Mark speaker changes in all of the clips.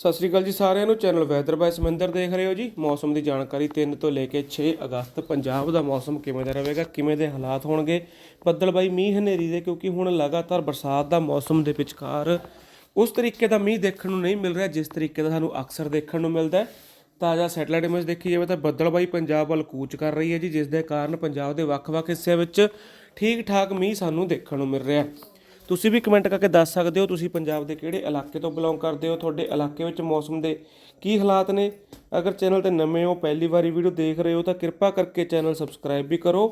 Speaker 1: ਸਤਿ ਸ੍ਰੀ ਅਕਾਲ ਜੀ ਸਾਰਿਆਂ ਨੂੰ। ਚੈਨਲ ਵੈਦਰ ਬਾਈ ਸਮਿੰਦਰ ਦੇਖ ਰਹੇ ਹੋ ਜੀ। ਮੌਸਮ ਦੀ ਜਾਣਕਾਰੀ 3 ਤੋਂ ਲੈ ਕੇ 6 ਅਗਸਤ। ਪੰਜਾਬ ਦਾ ਮੌਸਮ ਕਿਵੇਂ ਦਾ ਰਹੇਗਾ, ਕਿਵੇਂ ਦੇ ਹਾਲਾਤ ਹੋਣਗੇ? ਬੱਦਲ ਬਾਈ ਮੀਂਹ ਹਨੇਰੀ ਦੇ, ਕਿਉਂਕਿ ਹੁਣ ਲਗਾਤਾਰ ਬਰਸਾਤ ਦਾ ਮੌਸਮ ਦੇ ਵਿਚਕਾਰ ਉਸ ਤਰੀਕੇ ਦਾ ਮੀਂਹ ਦੇਖਣ ਨੂੰ ਨਹੀਂ ਮਿਲ ਰਿਹਾ, ਜਿਸ ਤਰੀਕੇ ਦਾ ਸਾਨੂੰ ਅਕਸਰ ਦੇਖਣ ਨੂੰ ਮਿਲਦਾ ਹੈ। ਤਾਜ਼ਾ ਸੈਟਲਾਈਟ ਇਮੇਜ ਦੇਖੀ ਜਾਵੇ ਤਾਂ ਬੱਦਲਬਾਈ ਪੰਜਾਬ ਵੱਲ ਕੂਚ ਕਰ ਰਹੀ ਹੈ ਜੀ, ਜਿਸ ਦੇ ਕਾਰਨ ਪੰਜਾਬ ਦੇ ਵੱਖ-ਵੱਖ ਹਿੱਸਿਆਂ ਵਿੱਚ ਠੀਕ ਠਾਕ ਮੀਂਹ ਸਾਨੂੰ ਦੇਖਣ ਨੂੰ ਮਿਲ ਰਿਹਾ ਹੈ। ਤੁਸੀਂ ਵੀ ਕਮੈਂਟ ਕਰਕੇ ਦੱਸ ਸਕਦੇ ਹੋ ਤੁਸੀਂ ਪੰਜਾਬ ਦੇ ਕਿਹੜੇ ਇਲਾਕੇ ਤੋਂ ਬਿਲੋਂਗ ਕਰਦੇ ਹੋ, ਤੁਹਾਡੇ ਇਲਾਕੇ ਵਿੱਚ ਮੌਸਮ ਦੇ ਕੀ ਹਾਲਾਤ ਨੇ। ਅਗਰ ਚੈਨਲ ਤੇ ਨਵੇਂ ਹੋ, ਪਹਿਲੀ ਵਾਰੀ ਵੀਡੀਓ ਦੇਖ ਰਹੇ ਹੋ ਤਾਂ ਕਿਰਪਾ ਕਰਕੇ ਚੈਨਲ ਸਬਸਕ੍ਰਾਈਬ ਵੀ ਕਰੋ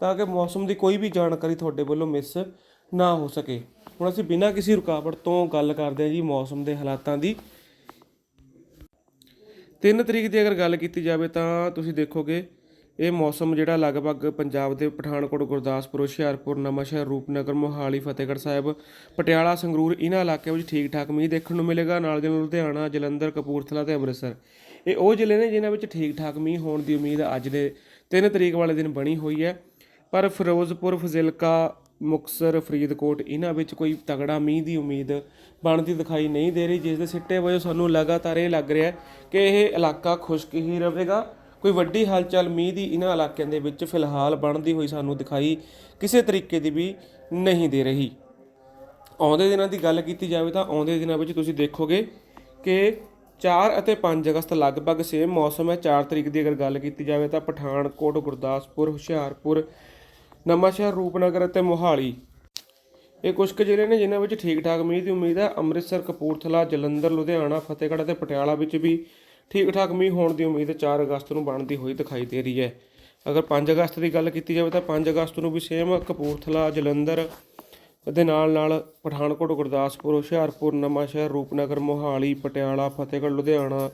Speaker 1: ਤਾਂ ਕਿ ਮੌਸਮ ਦੀ ਕੋਈ ਵੀ ਜਾਣਕਾਰੀ ਤੁਹਾਡੇ ਵੱਲੋਂ ਮਿਸ ਨਾ ਹੋ ਸਕੇ। ਹੁਣ ਅਸੀਂ ਬਿਨਾਂ ਕਿਸੇ ਰੁਕਾਵਟ ਤੋਂ ਗੱਲ ਕਰਦੇ ਹਾਂ ਜੀ ਮੌਸਮ ਦੇ ਹਾਲਾਤਾਂ ਦੀ। 3 ਤਰੀਕ ਦੀ ਅਗਰ ਗੱਲ ਕੀਤੀ ਜਾਵੇ ਤਾਂ ਤੁਸੀਂ ਦੇਖੋਗੇ ਇਹ ਮੌਸਮ ਜਿਹੜਾ ਲਗਭਗ ਪੰਜਾਬ ਦੇ ਪਠਾਨਕੋਟ, ਗੁਰਦਾਸਪੁਰ, ਹੁਸ਼ਿਆਰਪੁਰ, ਨਵਾਂਸ਼ਹਿਰ, ਰੂਪਨਗਰ, ਮੋਹਾਲੀ, ਫਤਿਹਗੜ੍ਹ ਸਾਹਿਬ, ਪਟਿਆਲਾ, ਸੰਗਰੂਰ ਇਹਨਾਂ ਇਲਾਕਿਆਂ ਵਿੱਚ ਠੀਕ ਠਾਕ ਮੀਂਹ ਦੇਖਣ ਨੂੰ ਮਿਲੇਗਾ। ਨਾਲ ਦੇ ਨਾਲ ਲੁਧਿਆਣਾ, ਜਲੰਧਰ, ਕਪੂਰਥਲਾ ਤੇ ਅੰਮ੍ਰਿਤਸਰ। ਇਹ ਉਹ ਜ਼ਿਲ੍ਹੇ ਨੇ ਜਿਨ੍ਹਾਂ ਵਿੱਚ ਠੀਕ ਠਾਕ ਮੀਂਹ ਹੋਣ ਦੀ ਉਮੀਦ ਅੱਜ ਦੇ 3 ਤਰੀਕ ਵਾਲੇ ਦਿਨ ਬਣੀ ਹੋਈ ਹੈ। ਪਰ ਫਿਰੋਜ਼ਪੁਰ, ਫਜ਼ਿਲਕਾ ਮੁਕਸਰ ਫਰੀਦਕੋਟ ਇਹਨਾਂ ਵਿੱਚ ਕੋਈ ਤਗੜਾ ਮੀਂਹ ਦੀ ਉਮੀਦ ਬਣਦੀ ਦਿਖਾਈ ਨਹੀਂ ਦੇ ਰਹੀ, ਜਿਸ ਦੇ ਸਿੱਟੇ ਵਜੋਂ ਸਾਨੂੰ ਲਗਾਤਾਰ ਇਹ ਲੱਗ ਰਿਹਾ ਕਿ ਇਹ ਇਲਾਕਾ ਖੁਸ਼ਕ ਹੀ ਰਹੇਗਾ। ਕੋਈ ਵੱਡੀ ਹਲਚਲ ਮੀਂਹ ਦੀ ਇਹਨਾਂ ਇਲਾਕਿਆਂ ਦੇ ਵਿੱਚ ਫਿਲਹਾਲ ਬਣਦੀ ਹੋਈ ਸਾਨੂੰ ਦਿਖਾਈ ਕਿਸੇ ਤਰੀਕੇ ਦੀ ਵੀ ਨਹੀਂ ਦੇ ਰਹੀ। ਆਉਂਦੇ ਦਿਨਾਂ ਦੀ ਗੱਲ ਕੀਤੀ ਜਾਵੇ ਤਾਂ ਆਉਂਦੇ ਦਿਨਾਂ ਵਿੱਚ ਤੁਸੀਂ ਦੇਖੋਗੇ ਕਿ 4 ਅਤੇ 5 ਅਗਸਤ ਲਗਭਗ ਸੇਮ ਮੌਸਮ ਹੈ। 4 ਤਰੀਕ ਦੀ ਅਗਰ ਗੱਲ ਕੀਤੀ ਜਾਵੇ ਤਾਂ ਪਠਾਨਕੋਟ, ਗੁਰਦਾਸਪੁਰ, ਹੁਸ਼ਿਆਰਪੁਰ, ਨਵਾਂਸ਼ਹਿਰ, ਰੂਪਨਗਰ ਅਤੇ ਮੋਹਾਲੀ। ਇਹ ਕੁਝ ਕੁ ਜ਼ਿਲ੍ਹੇ ਨੇ ਜਿਨ੍ਹਾਂ ਵਿੱਚ ਠੀਕ ਠਾਕ ਮੀਂਹ ਦੀ ਉਮੀਦ ਹੈ। ਅੰਮ੍ਰਿਤਸਰ, ਕਪੂਰਥਲਾ, ਜਲੰਧਰ, ਲੁਧਿਆਣਾ, ਫਤਿਹਗੜ੍ਹ ਅਤੇ ਪਟਿਆਲਾ ਵਿੱਚ ਵੀ ਠੀਕ ਠਾਕ ਮੀਂਹ ਹੋਣ ਦੀ ਉਮੀਦ 4 ਅਗਸਤ ਨੂੰ ਬਣਦੀ ਹੋਈ ਦਿਖਾਈ ਦੇ ਰਹੀ ਹੈ। ਅਗਰ 5 ਅਗਸਤ ਦੀ ਗੱਲ ਕੀਤੀ ਜਾਵੇ ਤਾਂ 5 ਅਗਸਤ ਨੂੰ ਵੀ ਸੇਮ ਕਪੂਰਥਲਾ, ਜਲੰਧਰ ਦੇ ਨਾਲ ਨਾਲ ਪਠਾਨਕੋਟ, ਗੁਰਦਾਸਪੁਰ, ਹੁਸ਼ਿਆਰਪੁਰ, ਨਵਾਂਸ਼ਹਿਰ, ਰੂਪਨਗਰ, ਮੋਹਾਲੀ, ਪਟਿਆਲਾ, ਫਤਿਹਗੜ੍ਹ, ਲੁਧਿਆਣਾ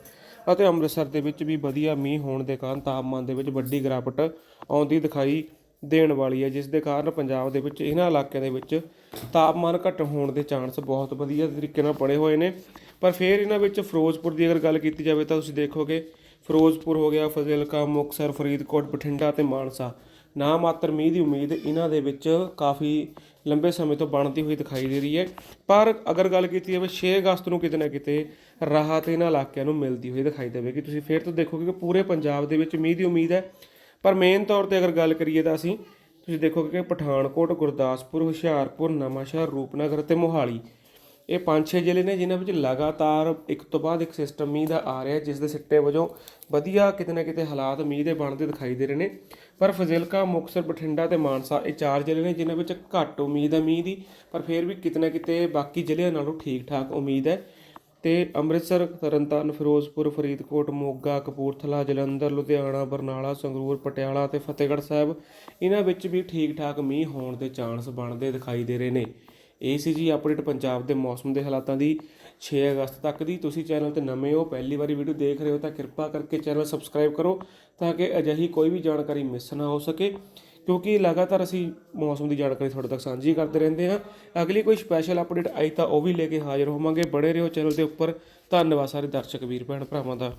Speaker 1: ਅਤੇ ਅੰਮ੍ਰਿਤਸਰ ਦੇ ਵਿੱਚ ਵੀ ਵਧੀਆ ਮੀਂਹ ਹੋਣ ਦੇ ਕਾਰਨ ਤਾਪਮਾਨ ਦੇ ਵਿੱਚ ਵੱਡੀ ਗਿਰਾਵਟ ਆਉਂਦੀ ਦਿਖਾਈ ਦੇਣ ਵਾਲੀ ਹੈ, ਜਿਸ ਦੇ ਕਾਰਨ ਪੰਜਾਬ ਦੇ ਵਿੱਚ, ਇਹਨਾਂ ਇਲਾਕਿਆਂ ਦੇ ਵਿੱਚ ਤਾਪਮਾਨ ਘੱਟ ਹੋਣ ਦੇ ਚਾਂਸ ਬਹੁਤ ਵਧੀਆ ਤਰੀਕੇ ਨਾਲ ਬਣੇ ਹੋਏ ਨੇ। ਪਰ ਫਿਰ ਇਹਨਾਂ ਵਿੱਚ ਫਿਰੋਜ਼ਪੁਰ ਦੀ ਅਗਰ ਗੱਲ ਕੀਤੀ ਜਾਵੇ ਤਾਂ ਤੁਸੀਂ ਦੇਖੋਗੇ, ਫਿਰੋਜ਼ਪੁਰ ਹੋ ਗਿਆ, ਫਜ਼ਿਲਕਾ, ਮੁਕਤਸਰ, ਫਰੀਦਕੋਟ, ਬਠਿੰਡਾ ਤੇ ਮਾਨਸਾ। ਨਾ ਮਾਤਰ ਮੀਂਹ ਦੀ ਉਮੀਦ ਇਹਨਾਂ ਦੇ ਵਿੱਚ ਕਾਫੀ ਲੰਬੇ ਸਮੇਂ ਤੋਂ ਬਣਦੀ ਹੋਈ ਦਿਖਾਈ ਦੇ ਰਹੀ ਹੈ। ਪਰ ਅਗਰ ਗੱਲ ਕੀਤੀ ਜਾਵੇ 6 ਅਗਸਤ ਨੂੰ ਕਿਤੇ ਨਾ ਕਿਤੇ ਰਾਹਤ ਇਹਨਾਂ ਇਲਾਕਿਆਂ ਨੂੰ ਮਿਲਦੀ ਹੋਈ ਦਿਖਾਈ ਦੇਵੇਗੀ। ਤੁਸੀਂ ਫਿਰ ਤੋਂ ਦੇਖੋਗੇ ਕਿ ਪੂਰੇ ਪੰਜਾਬ ਦੇ ਵਿੱਚ ਮੀਂਹ ਦੀ ਉਮੀਦ ਹੈ। ਪਰ ਮੇਨ ਤੌਰ ਤੇ ਅਗਰ ਗੱਲ ਕਰੀਏ ਤਾਂ ਅਸੀਂ, ਤੁਸੀਂ ਦੇਖੋਗੇ ਕਿ ਪਠਾਨਕੋਟ, ਗੁਰਦਾਸਪੁਰ, ਹੁਸ਼ਿਆਰਪੁਰ, ਨਵਾਂਸ਼ਹਿਰ, ਰੂਪਨਗਰ ਤੇ ਮੋਹਾਲੀ, ਇਹ ਪੰਜ ਛੇ ਜ਼ਿਲ੍ਹੇ ਨੇ ਜਿਨ੍ਹਾਂ ਵਿੱਚ ਲਗਾਤਾਰ ਇੱਕ ਤੋਂ ਬਾਅਦ ਇੱਕ ਸਿਸਟਮ ਮੀਂਹ ਦਾ ਆ ਰਿਹਾ ਜਿਸ ਦੇ ਸਿੱਟੇ ਵਜੋਂ ਵਧੀਆ ਕਿਤੇ ਨਾ ਕਿਤੇ ਹਾਲਾਤ ਮੀਂਹ ਦੇ ਬਣਦੇ ਦਿਖਾਈ ਦੇ ਰਹੇ ਨੇ। ਪਰ ਫਜ਼ਿਲਕਾ, ਮੁਕਤਸਰ, ਬਠਿੰਡਾ ਤੇ ਮਾਨਸਾ ਇਹ ਚਾਰ ਜ਼ਿਲ੍ਹੇ ਨੇ ਜਿਨ੍ਹਾਂ ਵਿੱਚ ਘੱਟ ਉਮੀਦ ਹੈ ਮੀਂਹ ਦੀ, ਪਰ ਫਿਰ ਵੀ ਕਿਤੇ ਨਾ ਕਿਤੇ ਬਾਕੀ ਜ਼ਿਲ੍ਹਿਆਂ ਨਾਲੋਂ ਠੀਕ ਠਾਕ ਉਮੀਦ ਹੈ। ਤੇ ਅੰਮ੍ਰਿਤਸਰ, ਤਰਨਤਾਰਨ, ਫਿਰੋਜ਼ਪੁਰ, ਫਰੀਦਕੋਟ, ਮੋਗਾ, ਕਪੂਰਥਲਾ, ਜਲੰਧਰ, ਲੁਧਿਆਣਾ, ਬਰਨਾਲਾ, ਸੰਗਰੂਰ, ਪਟਿਆਲਾ ਅਤੇ ਫਤਿਹਗੜ੍ਹ ਸਾਹਿਬ ਇਹਨਾਂ ਵਿੱਚ ਵੀ ਠੀਕ ਠਾਕ ਮੀਂਹ ਹੋਣ ਦੇ ਚਾਂਸ ਬਣਦੇ ਦਿਖਾਈ ਦੇ ਰਹੇ ਨੇ। ਇਹ ਸੀ ਜੀ ਅਪਡੇਟ ਪੰਜਾਬ ਦੇ ਮੌਸਮ ਦੇ ਹਾਲਾਤਾਂ ਦੀ। 6 ਅਗਸਤ ਤੱਕ ਦੀ ਤੁਸੀਂ ਚੈਨਲ ਤੇ ਨਵੇਂ ਹੋ, ਪਹਿਲੀ ਵਾਰੀ ਵੀਡੀਓ ਦੇਖ ਰਹੇ ਹੋ ਤਾਂ ਕਿਰਪਾ ਕਰਕੇ ਚੈਨਲ ਸਬਸਕ੍ਰਾਈਬ ਕਰੋ ਤਾਂ ਕਿ ਅਜਿਹੀ ਕੋਈ ਵੀ ਜਾਣਕਾਰੀ ਮਿਸ ਨਾ ਹੋ ਸਕੇ। ਕਿਉਂਕਿ ਲਗਾਤਾਰ ਅਸੀਂ ਮੌਸਮ ਦੀ ਜਾਣਕਾਰੀ ਤੁਹਾਡੇ ਤੱਕ ਸਾਂਝੀ ਕਰਦੇ ਰਹਿੰਦੇ ਹਾਂ। ਅਗਲੀ ਕੋਈ ਸਪੈਸ਼ਲ ਅਪਡੇਟ ਆਈ ਤਾਂ ਉਹ ਵੀ ਲੈ ਕੇ ਹਾਜ਼ਰ ਹੋਵਾਂਗੇ। ਬੜੇ ਰਹੋ ਚੈਨਲ ਦੇ ਉੱਪਰ। ਧੰਨਵਾਦ ਸਾਰੇ ਦਰਸ਼ਕ, ਵੀਰ, ਭੈਣ, ਭਰਾਵਾਂ ਦਾ।